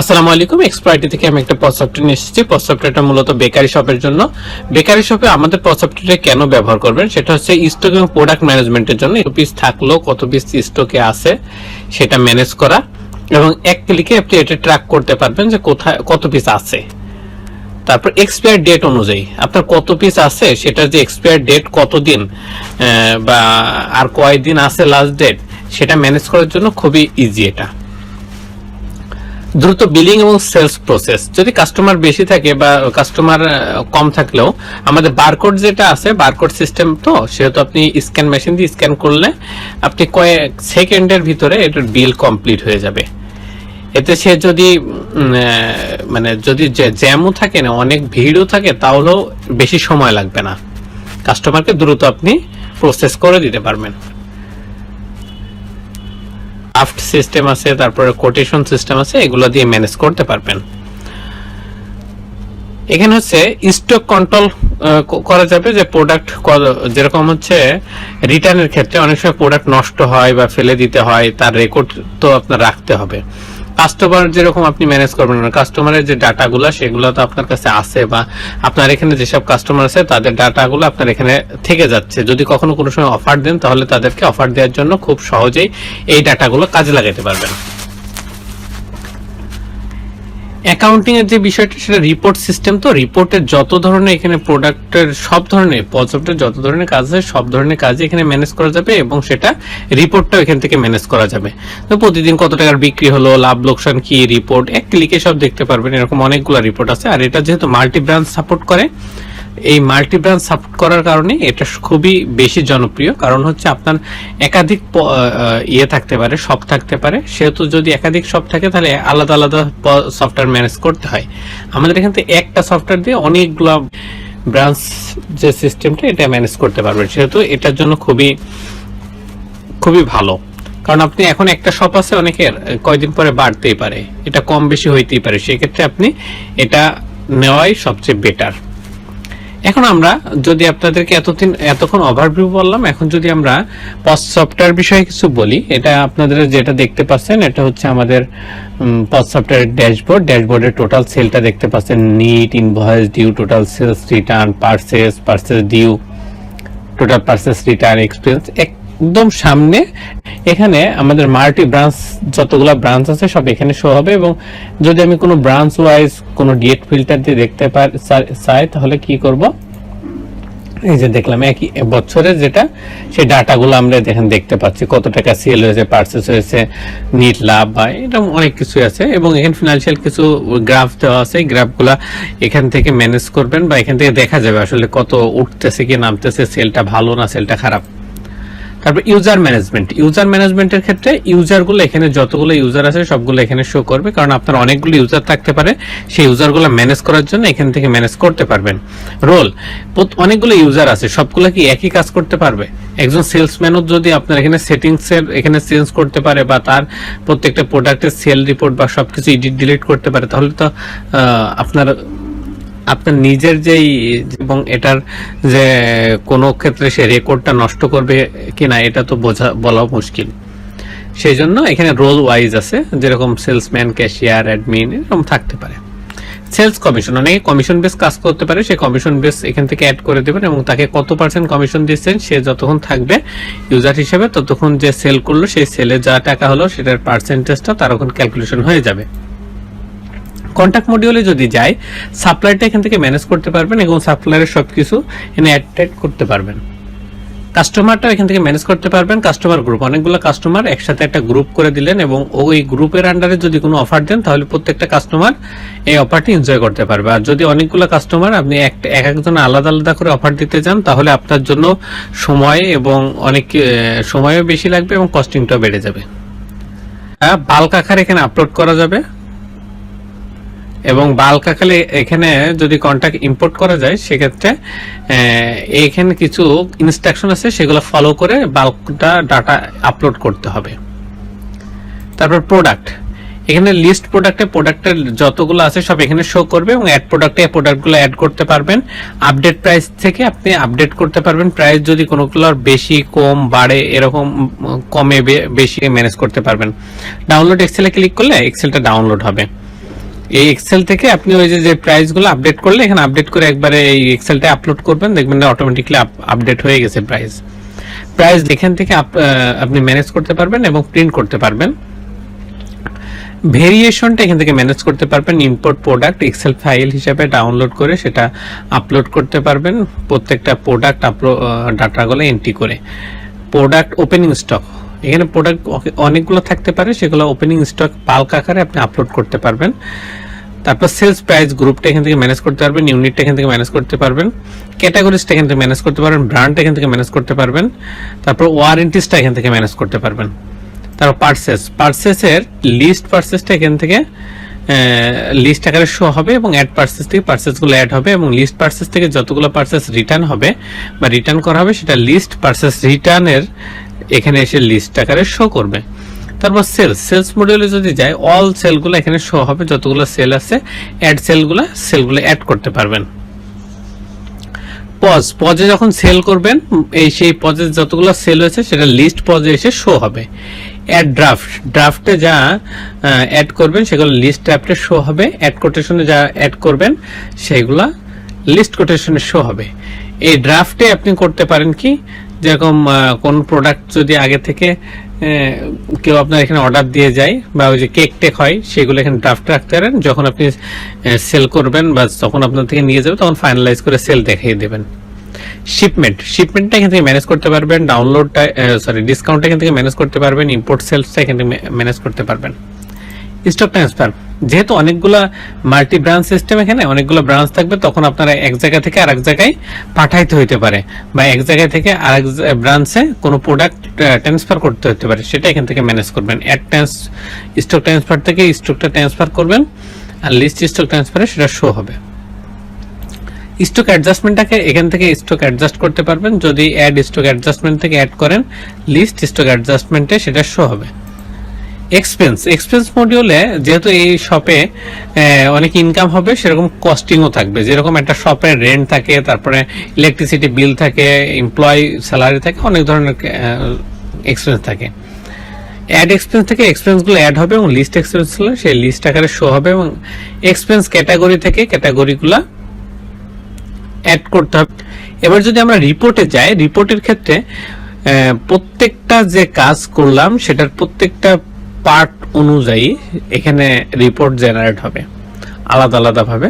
আসসালামু আলাইকুম এক্সপার্টি থেকে আমি একটা সফটওয়্যার নিয়ে এসেছি। সফটওয়্যারটা মূলত বেকারি শপের জন্য। বেকারি শপে আমাদের সফটওয়্যারটা কেন ব্যবহার করবেন? সেটা হচ্ছে স্টক এবং প্রোডাক্ট ম্যানেজমেন্টের জন্য। কত পিস থাকল, কত পিস স্টকে আছে, সেটা ম্যানেজ করা। এবং এক ক্লিকে আপনি এটা ট্র্যাক করতে পারবেন যে কোথায়, কত পিস আছে। তারপর এক্সপায়ার ডেট অনুযায়ী। আপনার কত পিস আছে সেটার যে এক্সপায়ার ডেট কতদিন বা আর কয়দিন আছে লাস্ট ডেট সেটা ম্যানেজ করার জন্য খুবই ইজি এটা। দ্রুত বিলিং এবং সেলস প্রসেস যদি কাস্টমার বেশি থাকে বা কাস্টমার কম থাকলেও, আমাদের বারকোড যেটা আছে বারকোড সিস্টেম তো, সেহেতু আপনি স্ক্যান মেশিন দিয়ে স্ক্যান করলে আপনি কয়েক সেকেন্ডের ভিতরে এটার বিল কমপ্লিট হয়ে যাবে। এতে সে যদি মানে যদি জ্যামও থাকে না, অনেক ভিড়ও থাকে, তাহলেও বেশি সময় লাগবে না। কাস্টমারকে দ্রুত আপনি প্রসেস করে দিতে পারবেন। ড্রাফট সিস্টেম আছে, তারপরে কোটেশন সিস্টেম আছে, এগুলো দিয়ে ম্যানেজ করতে পারবেন। এখানে হচ্ছে স্টক কন্ট্রোল করা যাবে যে প্রোডাক্ট যেরকম হচ্ছে রিটার্নের ক্ষেত্রে অনেক সময় প্রোডাক্ট নষ্ট হয় বা ফেলে দিতে হয়, তার রেকর্ড তো আপনার রাখতে হবে। কাস্টমার যেরকম আপনি ম্যানেজ করবেন না কাস্টমারের যে ডাটাগুলো, সেগুলো তো আপনার কাছে আছে বা আপনার এখানে যেসব কাস্টমার আছে, তাদের ডাটাগুলো আপনার এখানে থেকে যাচ্ছে। যদি কখনো কোনো সময় অফার দেন, তাহলে তাদেরকে অফার দেওয়ার জন্য খুব সহজেই এই ডাটাগুলো কাজে লাগাতে পারবেন। অ্যাকাউন্টিং এর যে বিষয়টা, সেটা রিপোর্ট সিস্টেম তো রিপোর্টের যত ধরনের এখানে প্রোডাক্টের সব ধরনের প্রজেক্টের যত ধরনের কাজ আছে সব ধরনের কাজ এখানে ম্যানেজ করা যাবে এবং সেটা রিপোর্টটাও এখান থেকে ম্যানেজ করা যাবে। তো প্রতিদিন কত টাকার বিক্রি হলো, লাভ, লোকসান কি রিপোর্ট এক ক্লিকে সব দেখতে পারবেন, এরকম অনেকগুলো রিপোর্ট আছে। আর এটা যেহেতু মাল্টি ব্রাঞ্চ সাপোর্ট করে এই মাল্টি ব্রাঞ্চ সাপোর্ট করার কারণে এটা খুবই বেশি জনপ্রিয়। কারণ হচ্ছে আপনার একাধিক ইয়ে থাকতে পারে সব থাকতে পারে। সেহেতু যদি একাধিক সব থাকে, তাহলে আলাদা আলাদা সফটওয়্যার ম্যানেজ করতে হয়। আমাদের এখান থেকে একটা সফটওয়্যার দিয়ে অনেকগুলো ব্রাঞ্চ যে সিস্টেমটা এটা ম্যানেজ করতে পারবেন। সেহেতু এটার জন্য খুবই খুবই ভালো। কারণ আপনি এখন একটা শপ আছে, অনেকের কয়দিন পরে বাড়তেই পারে। এটা কম বেশি হইতেই পারে। সেক্ষেত্রে আপনি এটা নেওয়াই সবচেয়ে বেটার এখন আমরা যদি আপনাদেরকে এতদিন, এতক্ষণ ওভারভিউ বললাম, এখন যদি আমরা পস্ট সফটওয়্যার বিষয়ে কিছু বলি, এটা আপনাদের যেটা দেখতে পাচ্ছেন, এটা হচ্ছে আমাদের পস্ট সফটওয়্যার ড্যাশবোর্ড ড্যাশবোর্ডের টোটাল সেলটা দেখতে পাচ্ছেন। Net invoice due total sales return purchase purchase due total purchase return expense একদম সামনে এখানে আমাদের মাল্টি ব্রাঞ্চ যতগুলো ব্রাঞ্চ আছে সব এখানে শো হবে এবং যদি আমি কোনো ব্রাঞ্চ ওয়াইজ কোনো ডেট ফিল্টার দিয়ে দেখতে পার- চাই তাহলে কি করব? এই যে দেখলাম, একই বছরের যেটা, সেই ডাটাগুলো আমরা দেখেন দেখতে পাচ্ছি, কত টাকা সেল হয়েছে পার্সেস হয়েছে নিট লাভ বা এরকম অনেক কিছু আছে এবং এখানে ফিনান্সিয়াল কিছু গ্রাফ দেওয়া আছে, এই গ্রাফগুলা এখান থেকে ম্যানেজ করবেন বা এখান থেকে দেখা যাবে আসলে কত উঠতেছে কি নামতেছে সেলটা ভালো না সেলটা খারাপ। তারপর ইউজার ম্যানেজমেন্ট ইউজার ম্যানেজমেন্টের ক্ষেত্রে ইউজারগুলো এখানে যতগুলো ইউজার আছে সবগুলো এখানে শো করবে, কারণ আপনার অনেকগুলো ইউজার থাকতে পারে। সেই ইউজারগুলো ম্যানেজ করার জন্য এখান থেকে ম্যানেজ করতে পারবেন। রোল অনেকগুলো ইউজার আছে, সবগুলো কি একই কাজ করতে পারবে? একজন সেলসম্যানও যদি আপনার এখানে সেটিংসের এখানে চেঞ্জ করতে পারে বা তার প্রত্যেকটা প্রোডাক্টের সেল রিপোর্ট বা সবকিছু এডিট ডিলিট করতে পারে, তাহলে তো আপনার আপনার নিজের যেই, এবং এটার যে কোনো ক্ষেত্রে সে রেকর্ডটা নষ্ট করবে কিনা, এটা তো বোঝা, বলাও মুশকিল। সেই জন্য এখানে রোল ওয়াইজ আছে, যেরকম সেলসম্যান ক্যাশিয়ার অ্যাডমিন এরকম থাকতে পারে। সেলস কমিশন অনেকে কমিশন বেস কাজ করতে পারে সেই কমিশন বেস এখান থেকে অ্যাড করে দেবেন এবং তাকে কত পার্সেন্ট কমিশন দিচ্ছেন, সে যতক্ষণ থাকবে ইউজার হিসেবে, ততক্ষণ যে সেল করল, সেই সেলে যা টাকা হলো, সেটার পার্সেন্টেজটা তার ওখানে ক্যালকুলেশন হয়ে যাবে। কন্ট্যাক্ট মডিউলে যদি যায় সাপ্লাইটা এখান থেকে ম্যানেজ করতে পারবেন এবং সাপ্লাইয়ের সব কিছু এখানে অ্যাড করতে পারবেন। কাস্টমারটা এখান থেকে ম্যানেজ করতে পারবেন। কাস্টমার গ্রুপ অনেকগুলো কাস্টমার একসাথে একটা গ্রুপ করে দিলেন এবং ওই গ্রুপের আন্ডারে যদি কোনো অফার দেন, তাহলে প্রত্যেকটা কাস্টমার এই অফারটি এনজয় করতে পারবে। আর যদি অনেকগুলো কাস্টমার আপনি এক একজন আলাদা আলাদা করে অফার দিতে চান, তাহলে আপনার জন্য সময় এবং অনেক সময়ও বেশি লাগবে এবং কস্টিংটাও বেড়ে যাবে। বাল্ক আকারে এখানে আপলোড করা যাবে। এবং বাল্ক আকারে এখানে যদি কন্ট্যাক্ট ইম্পোর্ট করা যায়, সেক্ষেত্রে এখানে কিছু ইনস্ট্রাকশন আছে, সেগুলো ফলো করে বাল্কটা ডাটা আপলোড করতে হবে। তারপর প্রোডাক্ট এখানে লিস্ট প্রোডাক্টে প্রোডাক্টের যতগুলো আছে, সব এখানে শো করবে এবং অ্যাড প্রোডাক্টে প্রোডাক্টগুলো অ্যাড করতে পারবেন। আপডেট প্রাইস থেকে আপনি আপডেট করতে পারবেন। প্রাইস যদি কোনোগুলোর বেশি, কম, বাড়ে, এরকম, কমে বেশি ম্যানেজ করতে পারবেন। ডাউনলোড এক্সেলে ক্লিক করলে এক্সেলটা ডাউনলোড হবে। এই এক্সেল থেকে আপনি ওই যে প্রাইসগুলো আপডেট করলে, এখানে আপডেট করে একবারে এই এক্সেলটা আপলোড করবেন, দেখবেন অটোমেটিকলি আপডেট হয়ে গেছে প্রাইস প্রাইস এখান থেকে আপ- আপনি ম্যানেজ করতে পারবেন এবং প্রিন্ট করতে পারবেন। ভেরিয়েশনটা এখান থেকে ম্যানেজ করতে পারবেন ইম্পোর্ট প্রোডাক্ট এক্সেল ফাইল হিসাবে ডাউনলোড করে সেটা আপলোড করতে পারবেন, প্রত্যেকটা প্রোডাক্ট আপলোড ডাটাগুলো এন্ট্রি করে। প্রোডাক্ট ওপেনিং স্টক এখানে প্রোডাক্ট অনেকগুলো থাকতে পারে, সেগুলো ওপেনিং স্টক পাল্ক আকারে আপনি আপলোড করতে পারবেন। তারপর সেলস প্রাইস গ্রুপটা এখান থেকে ম্যানেজ করতে পারবেন ইউনিটটা এখান থেকে ম্যানেজ করতে পারবেন ক্যাটাগরিজটা এখান থেকে ম্যানেজ করতে পারবেন ব্র্যান্ডটা এখান থেকে ম্যানেজ করতে পারবেন, তারপর ওয়ারেন্টিসটা এখান থেকে ম্যানেজ করতে পারবেন। তারপর পার্সেস পার্সেসের লিস্ট পার্সেসটা এখান থেকে লিস্ট আকারে শো হবে এবং অ্যাড পার্সেস থেকে পার্সেসগুলো অ্যাড হবে এবং লিস্ট পার্সেস থেকে যতগুলো পার্সেস রিটার্ন হবে বা রিটার্ন করা হবে, সেটা লিস্ট পার্সেস রিটার্নের এখানে এসে লিস্ট আকারে শো করবে। তারপর সেলস সেলস মডিউলে যদি যায় অল সেলগুলো এখানে শো হবে, যতগুলো সেল আছে অ্যাড সেলগুলো সেলগুলো অ্যাড করতে পারবেন। পজ পজে যখন সেল করবেন, এই সেই পজে যতগুলো সেল হয়েছে, সেটা লিস্ট পজে এসে শো হবে। অ্যাড ড্রাফট ড্রাফটে যা অ্যাড করবেন, সেগুলো লিস্ট ড্রাফটে শো হবে। অ্যাড কোটেশনে যা অ্যাড করবেন, সেগুলা লিস্ট কোটেশনে শো হবে। এই ড্রাফটে আপনি করতে পারেন কি যেরকম কোন প্রোডাক্ট যদি আগে থেকে কেউ আপনার এখানে অর্ডার দিয়ে যায় বা ওই যে কেক টেক হয়, সেগুলো এখানে ড্রাফট রাখতে পারেন। যখন আপনি সেল করবেন বা যখন আপনার থেকে নিয়ে যাবে, তখন ফাইনালাইজ করে সেল দেখিয়ে দেবেন। শিপমেন্ট শিপমেন্টটা এখান থেকে ম্যানেজ করতে পারবেন ডাউনলোডটা সরি ডিসকাউন্টটা এখান থেকে ম্যানেজ করতে পারবেন ইম্পোর্ট সেলসটা এখান থেকে ম্যানেজ করতে পারবেন। স্টক ট্রান্সফার যেহেতু অনেকগুলা মাল্টি ব্রাঞ্চ সিস্টেম এখানে, অনেকগুলো ব্রাঞ্চ থাকবে, তখন আপনারা এক জায়গা থেকে আরেক জায়গায় পাঠাইতে হইতে পারে। বা এক জায়গা থেকে আরেক ব্রাঞ্চে কোনো প্রোডাক্ট ট্রান্সফার করতে হতে পারে। সেটা এখান থেকে ম্যানেজ করবেন। অ্যাড ট্রান্স স্টক ট্রান্সফার থেকে স্টকটা ট্রান্সফার করবেন, আর লিস্ট স্টক ট্রান্সফারে সেটা শো হবে। স্টক অ্যাডজাস্টমেন্টটাকে এখান থেকে স্টক অ্যাডজাস্ট করতে পারবেন। যদি অ্যাড স্টক অ্যাডজাস্টমেন্ট থেকে অ্যাড করেন লিস্ট স্টক অ্যাডজাস্টমেন্টে সেটা শো হবে। এক্সপেন্স এক্সপেন্স মডিউলে যেহেতু এই শপে অনেক ইনকাম হবে, সেরকম কস্টিংও থাকবে। যেরকম একটা শপের রেন্ট থাকে, তারপরে ইলেকট্রিসিটি বিল থাকে এমপ্লয় স্যালারি থাকে, অনেক ধরনের এক্সপেন্স থাকে। অ্যাড এক্সপেন্স থেকে এক্সপেন্সগুলো অ্যাড হবে এবং লিস্ট এক্সপেন্সগুলো সেই লিস্ট আকারে শো হবে এবং এক্সপেন্স ক্যাটাগরি থেকে ক্যাটাগরিগুলো অ্যাড করতে হবে। এবার যদি আমরা রিপোর্টে যাই রিপোর্টের ক্ষেত্রে প্রত্যেকটা যে কাজ করলাম, সেটার প্রত্যেকটা পার্ট অনুযায়ী এখানে রিপোর্ট জেনারেট হবে, আলাদা আলাদা ভাবে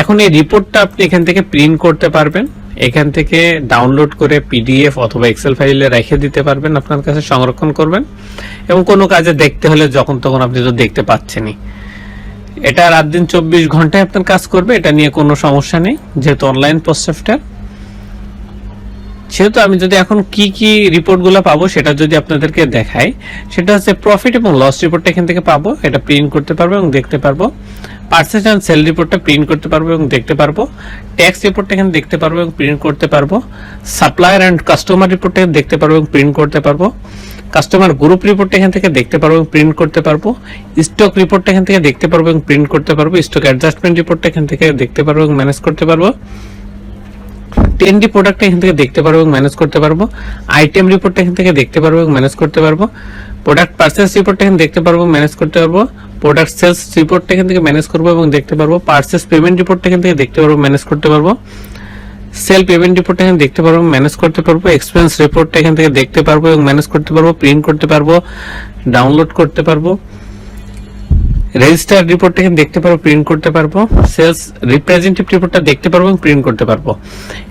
এখন এই রিপোর্টটা আপনি এখান থেকে প্রিন্ট করতে পারবেন, এখান থেকে ডাউনলোড করে পিডিএফ অথবা এক্সেল ফাইলে রেখে দিতে পারবেন, আপনার কাছে সংরক্ষণ করবেন, এবং কোনো কাজে দেখতে হলে যখন তখন আপনি তো দেখতে পাচ্ছেনই। এটা রাত দিন চব্বিশ ঘন্টায় আপনার কাজ করবে, এটা নিয়ে কোনো সমস্যা নেই, যেহেতু অনলাইন পোস্ট সফটওয়্যার সেহেতু আমি যদি এখন কি কি রিপোর্টগুলো পাবো সেটা যদি আপনাদেরকে দেখাই, সেটা হচ্ছে প্রফিট এবং লস রিপোর্টটা এখান থেকে পাবো। এটা প্রিন্ট করতে পারব এবং দেখতে পারব। পার্সেস অ্যান্ড সেল রিপোর্টটা প্রিন্ট করতে পারব এবং দেখতে পারব। ট্যাক্স রিপোর্টটা এখানে দেখতে পারব এবং প্রিন্ট করতে পারব। সাপ্লায়ার অ্যান্ড কাস্টমার রিপোর্টটা দেখতে পারব এবং প্রিন্ট করতে পারব। কাস্টমার গ্রুপ রিপোর্টটা এখান থেকে দেখতে পারব এবং প্রিন্ট করতে পারব। স্টক রিপোর্টটা এখান থেকে দেখতে পারব এবং প্রিন্ট করতে পারব। স্টক অ্যাডজাস্টমেন্ট রিপোর্টটা এখান থেকে দেখতে পারব এবং ম্যানেজ করতে পারব। টেনডি প্রোডাক্টটা এখান থেকে দেখতে পারব এবং ম্যানেজ করতে পারব। আইটেম রিপোর্টটা এখান থেকে দেখতে পারব এবং ম্যানেজ করতে পারব। প্রোডাক্ট পার্সেস রিপোর্টটা এখানে দেখতে পারব ম্যানেজ করতে পারব। প্রোডাক্ট সেলস রিপোর্টটা এখান থেকে ম্যানেজ করব এবং দেখতে পারব। পার্সেস পেমেন্ট রিপোর্টটা এখান থেকে দেখতে পারব ম্যানেজ করতে পারব। সেল পেমেন্ট রিপোর্টটা এখানে দেখতে পারব ম্যানেজ করতে পারব। এক্সপেন্স রিপোর্টটা এখান থেকে দেখতে পারব এবং ম্যানেজ করতে পারব প্রিন্ট করতে পারব ডাউনলোড করতে পারব। রেজিস্টার এখানে দেখতে পারব প্রিন্ট করতে পারব। সেলস রিপ্রেজেন্টেটিভ রিপোর্টটা দেখতে পারব এবং প্রিন্ট করতে পারব।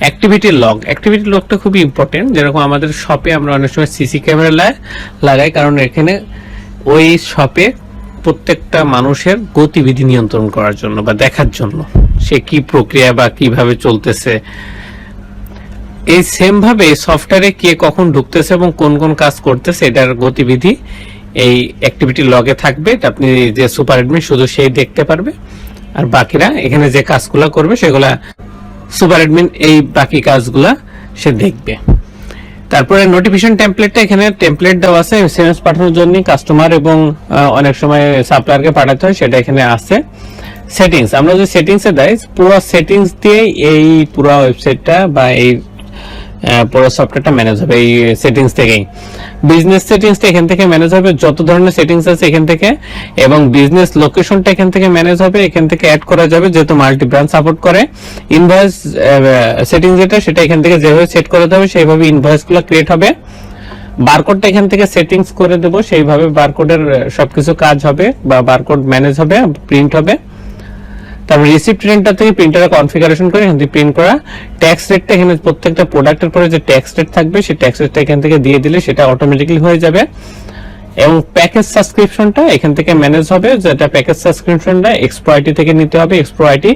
অ্যাক্টিভিটি লগ অ্যাক্টিভিটি লগটা খুবই ইম্পর্টেন্ট যেরকম আমাদের শপে আমরা অনেক সময় সিসি ক্যামেরা লাগাই, কারণ এখানে ওই শপে প্রত্যেকটা মানুষের গতিবিধি নিয়ন্ত্রণ করার জন্য বা দেখার জন্য সে কি প্রক্রিয়া বা কীভাবে চলতেছে। এই সেম ভাবে সফটওয়্যারে কে কখন ঢুকতেছে এবং কোন কোন কাজ করতেছে, এটার গতিবিধি এই অ্যাক্টিভিটি লগে থাকবে আপনি যে সুপার অ্যাডমিন শুধু সেই দেখতে পারবে। আর বাকিরা, এখানে যে কাজগুলো করবে, সেগুলা সুপার অ্যাডমিন এই বাকি কাজগুলা সে দেখবে। তারপরে নোটিফিকেশন টেমপ্লেটটা এখানে টেমপ্লেট দেওয়া আছে এসএমএস পাঠানোর জন্য কাস্টমার এবং অনেক সময় সাপ্লায়ারকে পাঠাতে হয়, সেটা এখানে আছে। সেটিংস আমরা যদি সেটিংসে দেয়, পুরো সেটিংস দিয়ে এই পুরো ওয়েবসাইটটা বা এই পুরো সফটওয়্যারটা ম্যানেজ হবে এই সেটিংস থেকেই। বিজনেস সেটিংসটা এখান থেকে ম্যানেজ হবে, যত ধরনের সেটিংস আছে এখান থেকে, এবং বিজনেস লোকেশনটা এখান থেকে ম্যানেজ হবে, এখান থেকে অ্যাড করা যাবে, যেহেতু মাল্টি ব্র্যান্ড সাপোর্ট করে ইনভয়েস সেটিংস যেটা, সেটা এখান থেকে যেভাবে সেট করে দেবে, সেইভাবে ইনভয়েসগুলো ক্রিয়েট হবে। বারকোডটা এখান থেকে সেটিংস করে দেবো, সেইভাবে বারকোডের সবকিছু কাজ হবে, বা বারকোড ম্যানেজ হবে প্রিন্ট হবে। তারপর রিসিপ্ট প্রিন্টার থেকে প্রিন্টারে কনফিগারেশন করে এখান থেকে প্রিন্ট করা ট্যাক্স রেটটা এখানে প্রত্যেকটা প্রোডাক্টের পরে যে ট্যাক্স রেট থাকবে, সেই ট্যাক্স রেটটা এখান থেকে দিয়ে দিলে সেটা অটোমেটিক্যালি হয়ে যাবে। এবং প্যাকেজ সাবস্ক্রিপশনটা এখান থেকে ম্যানেজ হবে যেটা প্যাকেজ সাবস্ক্রিপশনটা এক্সপ্রো আইটি থেকে নিতে হবে। এক্সপ্রো আইটি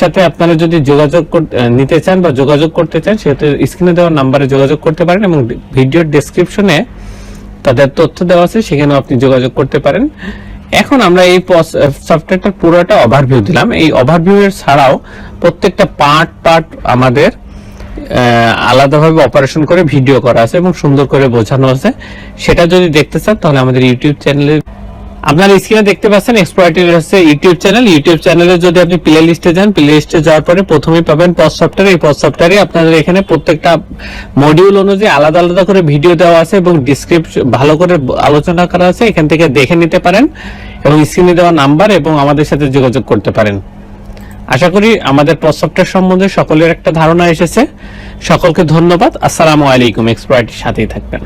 সাথে আপনারা যদি যোগাযোগ নিতে চান বা যোগাযোগ করতে চান সেহেতু স্ক্রিনে দেওয়া নাম্বারে যোগাযোগ করতে পারেন এবং ভিডিওর ডেসক্রিপশনে তাদের তথ্য দেওয়া আছে, সেখানেও আপনি যোগাযোগ করতে পারেন। এখন আমরা এই সফটওয়্যারটার পুরোটা ওভারভিউ দিলাম। এই ওভারভিউ এর ছাড়াও প্রত্যেকটা পার্ট পার্ট আমাদের আলাদাভাবে অপারেশন করে ভিডিও করা আছে এবং সুন্দর করে বোঝানো আছে। সেটা যদি দেখতে চান তাহলে আমাদের ইউটিউব চ্যানেলে আপনারা স্ক্রিনে দেখতে পাচ্ছেন এক্সপ্লয়েটেড হচ্ছে ইউটিউব চ্যানেল ইউটিউব চ্যানেলে যদি আপনি প্লে লিস্টে যান প্লে লিস্টে যাওয়ার পরে প্রথমেই পাবেন পজ সফটওয়্যার এই পজ সফটওয়্যারে আপনাদের এখানে প্রত্যেকটা মডিউল অনুযায়ী আলাদা আলাদা করে ভিডিও দেওয়া আছে এবং ডিসক্রিপশন ভালো করে আলোচনা করা আছে। এখান থেকে দেখে নিতে পারেন এবং স্ক্রিনে দেওয়া নাম্বার এবং আমাদের সাথে যোগাযোগ করতে পারেন। আশা করি আমাদের পজ সফটওয়্যার সম্বন্ধে সকলের একটা ধারণা এসেছে। সকলকে ধন্যবাদ। আসসালামু আলাইকুম। এক্সপ্লয়েটের সাথেই থাকবেন।